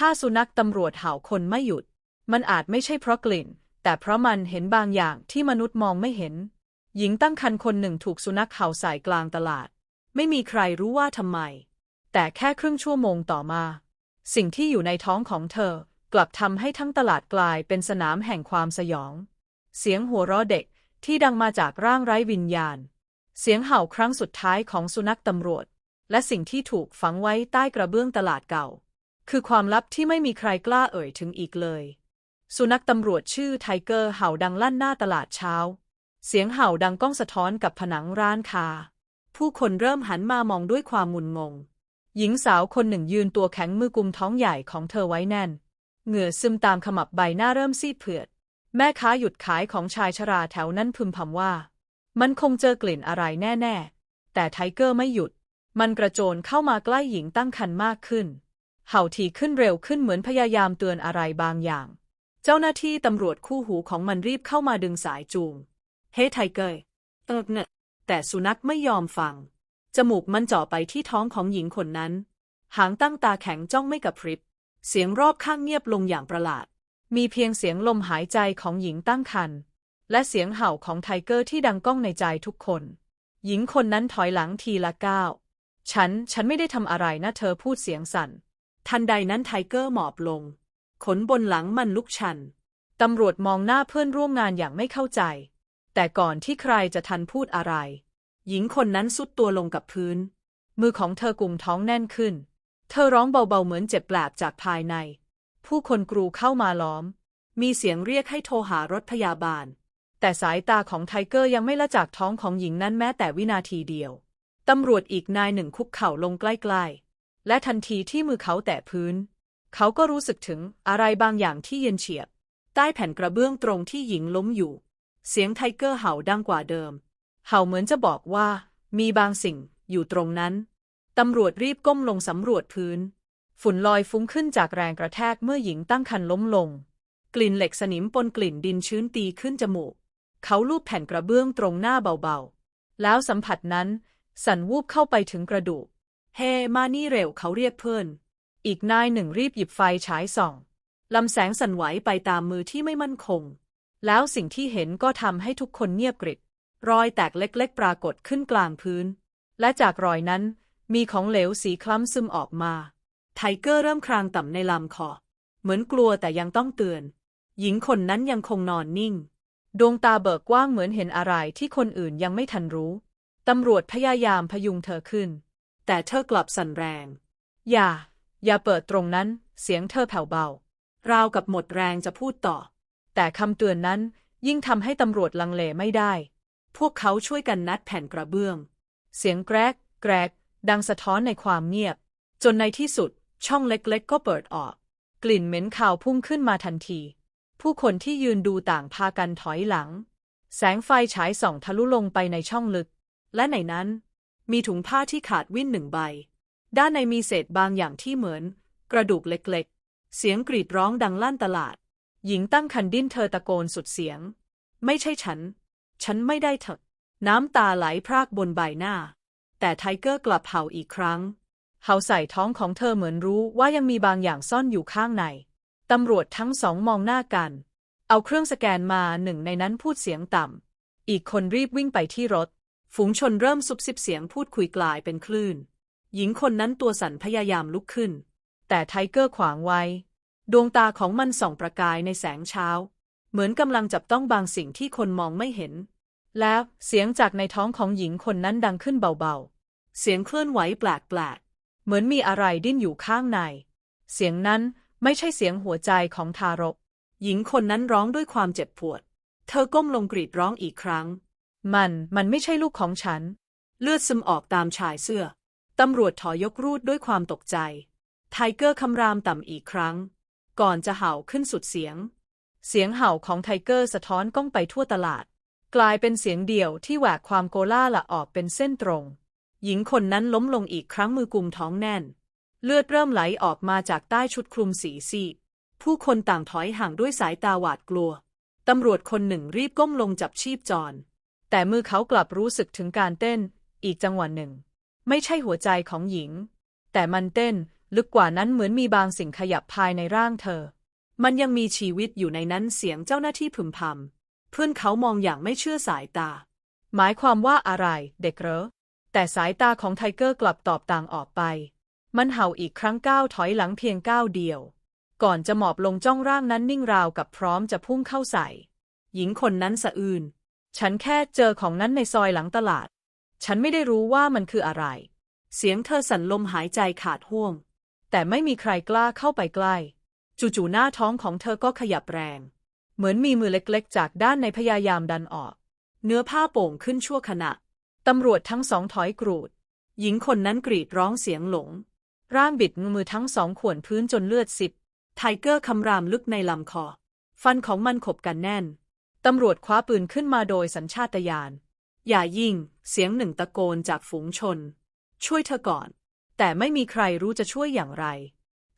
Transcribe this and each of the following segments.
ถ้าสุนัขตำรวจเห่าคนไม่หยุด มันอาจไม่ใช่เพราะกลิ่น แต่เพราะมันเห็นบางอย่างที่มนุษย์มองไม่เห็น หญิงตั้งครรภ์คนหนึ่งถูกสุนัขเห่าใส่กลางตลาด ไม่มีใครรู้ว่าทำไม แต่แค่ครึ่งชั่วโมงต่อมา สิ่งที่อยู่ในท้องของเธอ กลับทำให้ทั้งตลาดกลายเป็นสนามแห่งความสยอง เสียงหัวเราะเด็กที่ดังมาจากร่างไร้วิญญาณ เสียงเห่าครั้งสุดท้ายของสุนัขตำรวจ และสิ่งที่ถูกฝังไว้ใต้กระเบื้องตลาดเก่า คือความลับที่ไม่มีใครกล้าเอ่ยถึงอีกเลย สุนัขตำรวจชื่อไทเกอร์เห่าดังลั่นหน้าตลาดเช้า เสียงเห่าดังก้องสะท้อนกับผนังร้านค้าผู้คนเริ่มหันมามองด้วยความงุนงง หญิงสาวคนหนึ่งยืนตัวแข็งมือกุมท้องใหญ่ของเธอไว้แน่น เหงื่อซึมตามขมับใบหน้าเริ่มซีดเผือด แม่ค้าหยุดขายของชายชราแถวนั้นพึมพำว่า มันคงเจอกลิ่นอะไรแน่ ๆ แต่ไทเกอร์ไม่หยุด มันกระโจนเข้ามาใกล้หญิงตั้งครรภ์มากขึ้น เห่าทีขึ้นเร็วขึ้นเหมือนพยายามเตือนอะไรบางอย่าง เจ้าหน้าที่ตำรวจคู่หูของมันรีบเข้ามาดึงสายจูง เฮ้ไทเกอร์เออเนะแต่สุนัขไม่ยอมฟัง จมูกมันเจาะไปที่ท้องของหญิงคนนั้น หางตั้งตาแข็งจ้องไม่กระพริบ เสียงรอบข้างเงียบลงอย่างประหลาด มีเพียงเสียงลมหายใจของหญิงตั้งครรภ์และเสียงเห่าของไทเกอร์ที่ดังก้องในใจทุกคน หญิงคนนั้นถอยหลังทีละก้าว ฉัน ฉันไม่ได้ทำอะไรนะเธอพูดเสียงสั่น ทันใดนั้นไทเกอร์หมอบลง ขนบนหลังมันลุกชัน ตำรวจมองหน้าเพื่อนร่วมงานอย่างไม่เข้าใจ แต่ก่อนที่ใครจะทันพูดอะไร หญิงคนนั้นสุดตัวลงกับพื้น มือของเธอกุมท้องแน่นขึ้น เธอร้องเบาๆเหมือนเจ็บแปลบจากภายใน ผู้คนกรูเข้ามาล้อม มีเสียงเรียกให้โทรหารถพยาบาล แต่สายตาของไทเกอร์ยังไม่ละจากท้องของหญิงนั้นแม้แต่วินาทีเดียว ตำรวจอีกนายหนึ่งคุกเข่าลงใกล้ๆ และทันทีที่มือเขาแตะพื้น เขาก็รู้สึกถึงอะไรบางอย่างที่เย็นเฉียบ ใต้แผ่นกระเบื้องตรงที่หญิงล้มอยู่ เสียงไทเกอร์เห่าดังกว่าเดิม เห่าเหมือนจะบอกว่า มีบางสิ่งอยู่ตรงนั้น ตำรวจรีบก้มลงสำรวจพื้น ฝุ่นลอยฟุ้งขึ้นจากแรงกระแทกเมื่อหญิงตั้งครรภ์ล้มลง กลิ่นเหล็กสนิมปนกลิ่นดินชื้นตีขึ้นจมูก เขาลูบแผ่นกระเบื้องตรงหน้าเบาๆ แล้วสัมผัสนั้น สั่นวูบเข้าไปถึงกระดูก เฮมานี่เร็วเขาเรียกเพื่อน อีกนายหนึ่งรีบหยิบไฟฉายส่อง ลำแสงสั่นไหวไปตามมือที่ไม่มั่นคง แล้วสิ่งที่เห็นก็ทำให้ทุกคนเงียบกริบ รอยแตกเล็กๆ ปรากฏขึ้นกลางพื้น และจากรอยนั้นมีของเหลวสีคล้ำซึมออกมา ไทเกอร์เริ่มครางต่ำในลำคอ เหมือนกลัวแต่ยังต้องเตือน หญิงคนนั้นยังคงนอนนิ่ง ดวงตาเบิกกว้างเหมือนเห็นอะไรที่คนอื่นยังไม่ทันรู้ ตำรวจพยายามพยุงเธอขึ้น แต่เธอกลับสั่นแรง อย่า อย่าเปิดตรงนั้น เสียงเธอแผ่วเบา ราวกับหมดแรงจะพูดต่อ แต่คำเตือนนั้นยิ่งทำให้ตำรวจลังเลไม่ได้ พวกเขาช่วยกันนัดแผ่นกระเบื้อง เสียงแกรก แกรก ดังสะท้อนในความเงียบ จนในที่สุด ช่องเล็กๆ ก็เปิดออก กลิ่นเหม็นคาวพุ่งขึ้นมาทันที ผู้คนที่ยืนดูต่างพากันถอยหลัง แสงไฟฉายส่องทะลุลงไปในช่องลึก และในนั้น มีถุงผ้าที่ขาดวิ่นหนึ่งใบ ด้านในมีเศษบางอย่างที่เหมือน กระดูกเล็กๆ เสียงกรีดร้องดังลั่นตลาด หญิงตั้งคันดิ้นเธอตะโกนสุดเสียง ไม่ใช่ฉัน ฉันไม่ได้เถอะ น้ำตาไหลพรากบนใบหน้า แต่ไทเกอร์กลับเห่าอีกครั้ง เห่าใส่ท้องของเธอเหมือนรู้ว่ายังมีบางอย่างซ่อนอยู่ข้างใน ตำรวจทั้งสองมองหน้ากัน เอาเครื่องสแกนมาหนึ่งในนั้นพูดเสียงต่ำ อีกคนรีบวิ่งไปที่รถ ฝูงชนเริ่มซุบซิบเสียงพูดคุยกลายเป็นคลื่น หญิงคนนั้นตัวสั่นพยายามลุกขึ้น แต่ไทเกอร์ขวางไว้ ดวงตาของมันส่องประกายในแสงเช้า เหมือนกำลังจับต้องบางสิ่งที่คนมองไม่เห็น แล้วเสียงจากในท้องของหญิงคนนั้นดังขึ้นเบาๆ เสียงเคลื่อนไหวแปลกๆ เหมือนมีอะไรดิ้นอยู่ข้างใน เสียงนั้นไม่ใช่เสียงหัวใจของทารก หญิงคนนั้นร้องด้วยความเจ็บปวด เธอก้มลงกรีดร้องอีกครั้ง มันมันไม่ใช่ลูกของฉัน เลือดซึมออกตามชายเสื้อ ตำรวจถอยยกรูดด้วยความตกใจ ไทเกอร์คำรามต่ำอีกครั้ง ก่อนจะเห่าขึ้นสุดเสียง เสียงเห่าของไทเกอร์สะท้อนก้องไปทั่วตลาด กลายเป็นเสียงเดี่ยวที่แหวกความโกล่าละออกเป็นเส้นตรง หญิงคนนั้นล้มลงอีกครั้งมือกุมท้องแน่น เลือดเริ่มไหลออกมาจากใต้ชุดคลุมสีซีดผู้คนต่างถอยห่างด้วยสายตาหวาดกลัว ตำรวจคนหนึ่งรีบก้มลงจับชีพจร แต่มือเขากลับรู้สึกถึงการเต้น อีกจังหวะหนึ่ง ไม่ใช่หัวใจของหญิง แต่มันเต้นลึกกว่านั้นเหมือนมีบางสิ่งขยับภายในร่างเธอ มันยังมีชีวิตอยู่ในนั้นเสียงเจ้าหน้าที่พึมพำเพื่อนเขามองอย่างไม่เชื่อสายตา หมายความว่าอะไรเด็กเหรอแต่สายตาของไทเกอร์กลับตอบต่างออกไป มันเห่าอีกครั้งก้าวถอยหลังเพียงก้าวเดียว ก่อนจะหมอบลงจ้องร่างนั้นนิ่งราวกับพร้อมจะพุ่งเข้าใส่ หญิงคนนั้นสะอื้น ฉันแค่เจอของนั้นในซอยหลังตลาด ฉันไม่ได้รู้ว่ามันคืออะไร เสียงเธอสั่นลมหายใจขาดห่วง แต่ไม่มีใครกล้าเข้าไปใกล้ จู่ๆหน้าท้องของเธอก็ขยับแรง เหมือนมีมือเล็กๆ จากด้านในพยายามดันออก เนื้อผ้าโป่งขึ้นชั่วขณะ ตำรวจทั้งสองถอยกรูด หญิงคนนั้นกรีดร้องเสียงหลง ร่างบิดมือทั้งสองข่วนพื้นจนเลือดสิบไทเกอร์คำรามลึกในลำคอ ฟันของมันขบกันแน่น ตำรวจคว้าปืนขึ้นมาโดยสัญชาตญาณ อย่ายิง เสียงหนึ่งตะโกนจากฝูงชน ช่วยเธอก่อน แต่ไม่มีใครรู้จะช่วยอย่างไร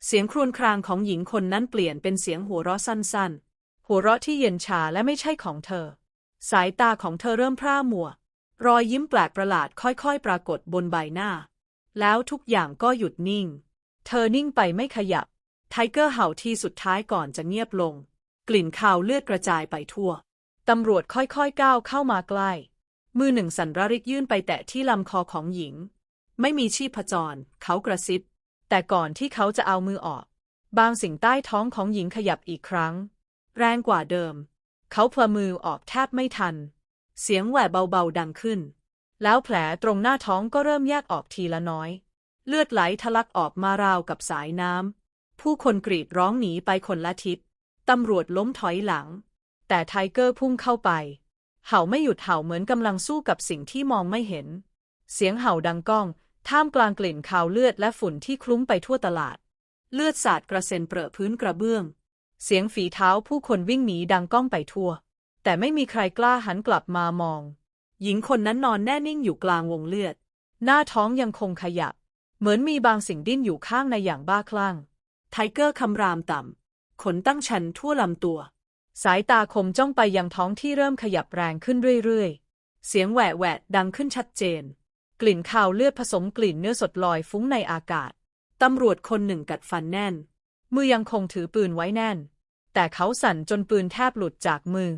เสียงครวญครางของหญิงคนนั้นเปลี่ยนเป็นเสียงหัวเราะสั้นๆ หัวเราะที่เย็นชาและไม่ใช่ของเธอ สายตาของเธอเริ่มพร่ามัว รอยยิ้มแปลกประหลาดค่อยๆ ปรากฏบนใบหน้า แล้วทุกอย่างก็หยุดนิ่ง เธอนิ่งไปไม่ขยับ ไทเกอร์เห่าทีสุดท้ายก่อนจะเงียบลง กลิ่นคาวเลือดกระจายไปทั่ว ตำรวจค่อยๆก้าวเข้ามาใกล้ มือหนึ่งสันระริกยื่นไปแตะที่ลำคอของหญิง ไม่มีชีพจร เขากระซิบ แต่ก่อนที่เขาจะเอามือออก บางสิ่งใต้ท้องของหญิงขยับอีกครั้ง แรงกว่าเดิม เขาพลมือออกแทบไม่ทัน เสียงแหวะเบาๆดังขึ้น แล้วแผลตรงหน้าท้องก็เริ่มแยกออกทีละน้อย เลือดไหลทะลักออกมาราวกับสายน้ำผู้คนกรีดร้องหนีไปคนละทิศ ตำรวจล้มถอยหลัง แต่ไทเกอร์พุ่งเข้าไป เห่าไม่หยุดเห่าเหมือนกำลังสู้กับสิ่งที่มองไม่เห็น เสียงเห่าดังก้อง ท่ามกลางกลิ่นคาวเลือดและฝุ่นที่คลุ้งไปทั่วตลาด เลือดสาดกระเซ็นเปรอะพื้นกระเบื้อง เสียงฝีเท้าผู้คนวิ่งหนีดังก้องไปทั่ว แต่ไม่มีใครกล้าหันกลับมามอง หญิงคนนั้นนอนแน่นิ่งอยู่กลางวงเลือด หน้าท้องยังคงขยับ เหมือนมีบางสิ่งดิ้นอยู่ข้างในอย่างบ้าคลั่ง ไทเกอร์คำรามต่ำขนตั้งชันทั่วลำตัว สายตาคมจ้องไปยังท้องที่เริ่มขยับแรงขึ้นเรื่อยๆ เสียงแหวะแหวะดังขึ้นชัดเจน กลิ่นคาวเลือดผสมกลิ่นเนื้อสดลอยฟุ้งในอากาศ ตำรวจคนหนึ่งกัดฟันแน่น มือยังคงถือปืนไว้แน่น แต่เขาสั่นจนปืนแทบหลุดจากมือ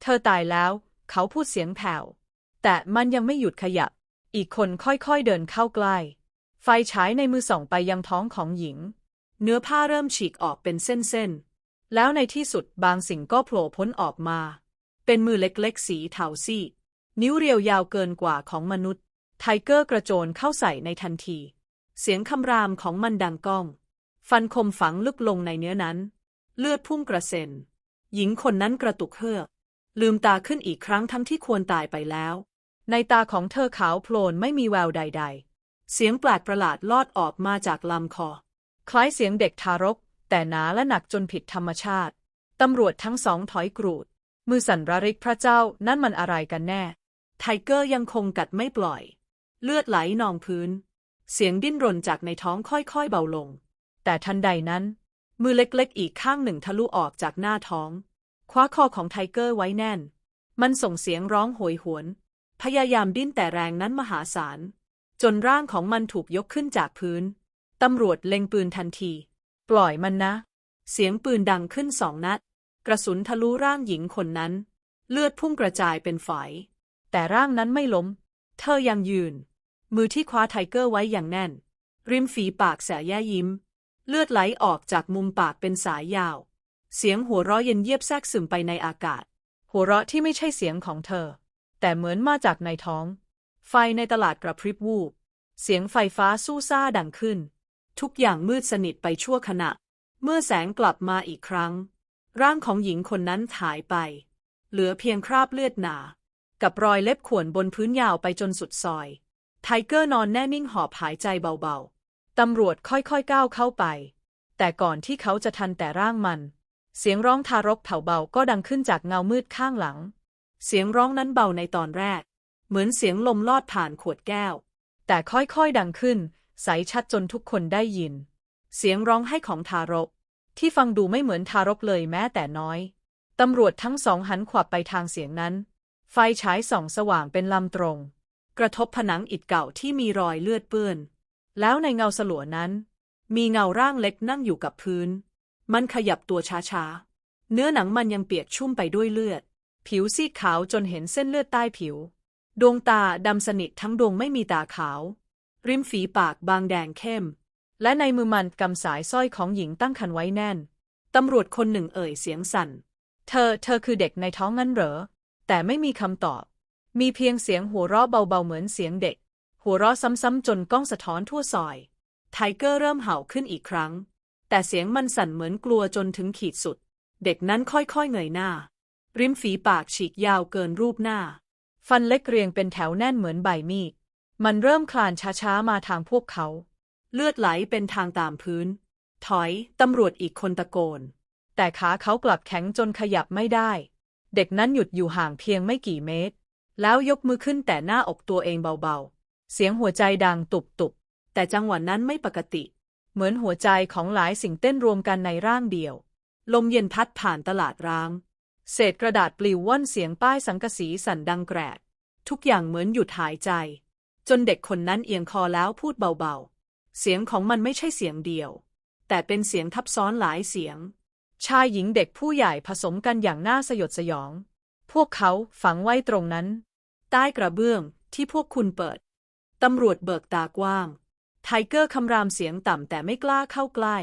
เธอตายแล้ว เขาพูดเสียงแผ่ว แต่มันยังไม่หยุดขยับ อีกคนค่อยๆเดินเข้าใกล้ ไฟฉายในมือส่องไปยังท้องของหญิง เนื้อผ้าเริ่มฉีกออกเป็นเส้นๆ แล้วในที่สุดบางสิ่งก็โผล่พ้นออกมา เป็นมือเล็กๆ สีเทาซีดนิ้วเรียวยาวเกินกว่าของมนุษย์ ไทเกอร์กระโจนเข้าใส่ในทันที เสียงคำรามของมันดังก้อง ฟันคมฝังลึกลงในเนื้อนั้น เลือดพุ่งกระเซ็น หญิงคนนั้นกระตุกเฮือกลืมตาขึ้นอีกครั้งทั้งที่ควรตายไปแล้ว ในตาของเธอขาวโพลนไม่มีแววใด ๆ เสียงแปลกประหลาดลอดออกมาจากลำคอ คล้ายเสียงเด็กทารก แต่หนาและหนักจนผิดธรรมชาติ ตำรวจทั้งสองถอยกรูด มือสั่นระริกพระเจ้านั่นมันอะไรกันแน่ ไทเกอร์ยังคงกัดไม่ปล่อย เลือดไหลนองพื้น เสียงดิ้นรนจากในท้องค่อยๆเบาลง แต่ทันใดนั้น มือเล็กๆ อีกข้างหนึ่งทะลุออกจากหน้าท้อง คว้าคอของไทเกอร์ไว้แน่น มันส่งเสียงร้องโหยหวน พยายามดิ้นแต่แรงนั้นมหาศาลจนร่างของมันถูกยกขึ้นจากพื้น ตำรวจเล็งปืนทันที ปล่อยมันนะ เสียงปืนดังขึ้นสองนัด กระสุนทะลุร่างหญิงคนนั้น เลือดพุ่งกระจายเป็นฝอย แต่ร่างนั้นไม่ล้ม เธอยังยืน มือที่คว้าไทเกอร์ไว้อย่างแน่น ริมฝีปากแสแย่ยิ้ม เลือดไหลออกจากมุมปากเป็นสายยาว เสียงหัวเราะเย็นเยียบแทรกซึมไปในอากาศ หัวเราะที่ไม่ใช่เสียงของเธอ แต่เหมือนมาจากในท้อง ไฟในตลาดกระพริบวูบ เสียงไฟฟ้าสู้ซ่าดังขึ้น ทุกอย่างมืดสนิทไปชั่วขณะ เมื่อแสงกลับมาอีกครั้ง ร่างของหญิงคนนั้นหายไป เหลือเพียงคราบเลือดหนา กับรอยเล็บข่วนบนพื้นยาวไปจนสุดซอย ไทเกอร์นอนแน่นิ่งหอบหายใจเบาๆ ตำรวจค่อยๆก้าวเข้าไป แต่ก่อนที่เขาจะทันแต่ร่างมัน เสียงร้องทารกเผาเบาก็ดังขึ้นจากเงามืดข้างหลัง เสียงร้องนั้นเบาในตอนแรก เหมือนเสียงลมลอดผ่านขวดแก้ว แต่ค่อยๆดังขึ้น ใสชัดจนทุกคนได้ยิน เสียงร้องให้ของทารก ที่ฟังดูไม่เหมือนทารกเลยแม้แต่น้อย ตำรวจทั้งสองหันขวับไปทางเสียงนั้น ไฟฉายส่องสว่างเป็นลำตรง กระทบผนังอิฐเก่าที่มีรอยเลือดเปื้อน แล้วในเงาสลัวนั้น มีเงาร่างเล็กนั่งอยู่กับพื้น มันขยับตัวช้าๆ เนื้อหนังมันยังเปียกชุ่มไปด้วยเลือด ผิวซีดขาวจนเห็นเส้นเลือดใต้ผิว ดวงตาดำสนิททั้งดวงไม่มีตาขาว ริมฝีปากบางแดงเข้ม และในมือมันกำสายสร้อยของหญิงตั้งคันไว้แน่น ตำรวจคนหนึ่งเอ่ยเสียงสั่น เธอ เธอคือเด็กในท้องงั้นเหรอ แต่ไม่มีคำตอบ มีเพียงเสียงหัวเราะเบาๆเหมือนเสียงเด็ก หัวเราะซ้ำๆจนกล้องสะท้อนทั่วซอย ไทเกอร์เริ่มเห่าขึ้นอีกครั้ง แต่เสียงมันสั่นเหมือนกลัวจนถึงขีดสุด เด็กนั้นค่อยๆเงยหน้า ริมฝีปากฉีกยาวเกินรูปหน้า ฟันเล็กเรียงเป็นแถวแน่นเหมือนใบมีด มันเริ่มคลานช้าๆมาทางพวกเขา เลือดไหลเป็นทางตามพื้น ถอย ตำรวจอีกคนตะโกน แต่ขาเขากลับแข็งจนขยับไม่ได้ เด็กนั้นหยุดอยู่ห่างเพียงไม่กี่เมตร แล้วยกมือขึ้นแต่หน้าอกตัวเองเบาๆ เสียงหัวใจดังตุบๆ แต่จังหวะนั้นไม่ปกติ เหมือนหัวใจของหลายสิ่งเต้นรวมกันในร่างเดียว ลมเย็นพัดผ่านตลาดร้าง เศษกระดาษปลิวว่อนเสียงป้ายสังกะสีสั่นดังแกรกทุกอย่างเหมือนหยุดหายใจ จนเด็กคนนั้นเอียงคอแล้วพูดเบาๆ เสียงของมันไม่ใช่เสียงเดียว แต่เป็นเสียงทับซ้อนหลายเสียง ชายหญิงเด็กผู้ใหญ่ผสมกันอย่างน่าสยดสยอง พวกเขาฝังไว้ตรงนั้น ใต้กระเบื้องที่พวกคุณเปิด ตำรวจเบิกตากว้าง ไทเกอร์คำรามเสียงต่ำแต่ไม่กล้าเข้าใกล้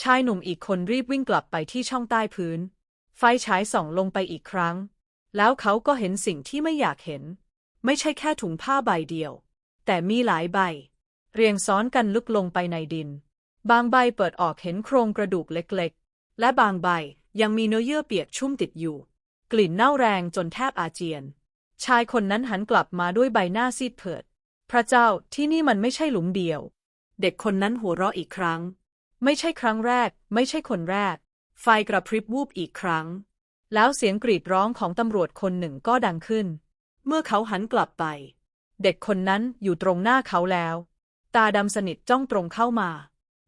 ชายหนุ่มอีกคนรีบวิ่งกลับไปที่ช่องใต้พื้น ไฟฉายส่องลงไปอีกครั้ง แล้วเขาก็เห็นสิ่งที่ไม่อยากเห็น ไม่ใช่แค่ถุงผ้าใบเดียว แต่มีหลายใบ เรียงซ้อนกันลึกลงไปในดิน บางใบเปิดออกเห็นโครงกระดูกเล็กๆ และบางใบยังมีเนื้อเยื่อเปียกชุ่มติดอยู่ กลิ่นเน่าแรงจนแทบอาเจียน ชายคนนั้นหันกลับมาด้วยใบหน้าซีดเผือด พระเจ้าที่นี่มันไม่ใช่หลุมเดียว เด็กคนนั้นหัวเราะอีกครั้ง ไม่ใช่ครั้งแรก ไม่ใช่คนแรก ไฟกระพริบวูบอีกครั้ง แล้วเสียงกรีดร้องของตำรวจคนหนึ่งก็ดังขึ้น เมื่อเขาหันกลับไป เด็กคนนั้นอยู่ตรงหน้าเขาแล้ว ตาดำสนิทจ้องตรงเข้ามา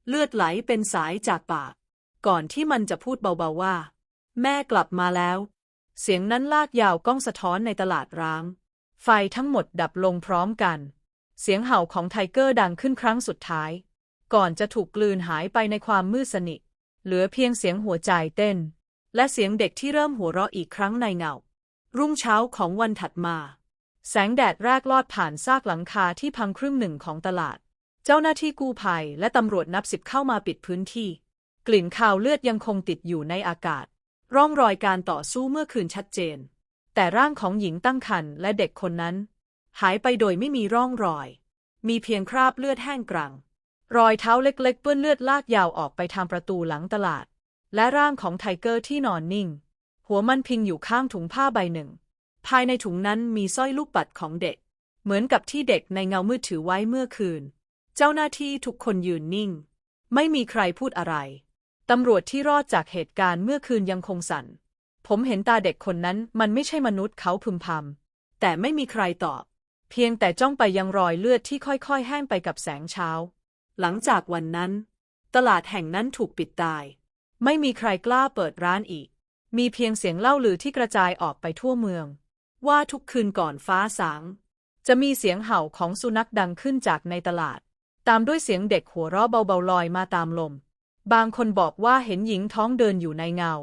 เลือดไหลเป็นสายจากปาก ก่อนที่มันจะพูดเบาๆว่า แม่กลับมาแล้ว เสียงนั้นลากยาวก้องสะท้อนในตลาดร้าง ไฟทั้งหมดดับลงพร้อมกัน เสียงเห่าของไทเกอร์ดังขึ้นครั้งสุดท้าย ก่อนจะถูกกลืนหายไปในความมืดสนิทเหลือเพียงเสียงหัวใจเต้น และเสียงเด็กที่เริ่มหัวเราะอีกครั้งในเงา รุ่งเช้าของวันถัดมา แสงแดดแรกลอดผ่านซากหลังคาที่พังครึ่งหนึ่งของตลาด เจ้าหน้าที่กู้ภัยและตำรวจนับสิบเข้ามาปิดพื้นที่ กลิ่นคาวเลือดยังคงติดอยู่ในอากาศ ร่องรอยการต่อสู้เมื่อคืนชัดเจน แต่ร่างของหญิงตั้งครรภ์และเด็กคนนั้น หายไปโดยไม่มีร่องรอย มีเพียงคราบเลือดแห้งกรัง รอยเท้าเล็กๆ เปื้อนเลือดลากยาวออกไปทางประตูหลังตลาด และร่างของไทเกอร์ที่นอนนิ่ง หัวมันพิงอยู่ข้างถุงผ้าใบหนึ่ง ภายในถุงนั้นมีสร้อยลูกปัดของเด็ก เหมือนกับที่เด็กในเงามืดถือไว้เมื่อคืน เจ้าหน้าที่ทุกคนยืนนิ่ง ไม่มีใครพูดอะไร ตำรวจที่รอดจากเหตุการณ์เมื่อคืนยังคงสั่น ผมเห็นตาเด็กคนนั้นมันไม่ใช่มนุษย์เขาพึมพำแต่ไม่มีใครตอบ เพียงแต่จ้องไปยังรอยเลือดที่ค่อยๆ แห้งไปกับแสงเช้า หลังจากวันนั้น ตลาดแห่งนั้นถูกปิดตาย ไม่มีใครกล้าเปิดร้านอีก มีเพียงเสียงเล่าลือที่กระจายออกไปทั่วเมือง ว่าทุกคืนก่อนฟ้าสาง จะมีเสียงเห่าของสุนัขดังขึ้นจากในตลาด ตามด้วยเสียงเด็กหัวเราะเบาๆลอยมาตามลม บางคนบอกว่าเห็นหญิงท้องเดินอยู่ในเงา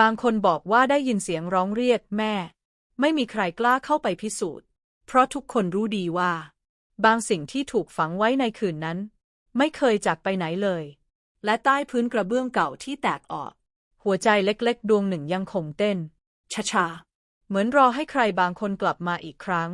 บางคนบอกว่าได้ยินเสียงร้องเรียกแม่ ไม่มีใครกล้าเข้าไปพิสูจน์ เพราะทุกคนรู้ดีว่า บางสิ่งที่ถูกฝังไว้ในคืนนั้น ไม่เคยจากไปไหนเลย และใต้พื้นกระเบื้องเก่าที่แตกออก หัวใจเล็กๆ ดวงหนึ่งยังคงเต้นช้า เหมือนรอให้ใครบางคนกลับมาอีกครั้ง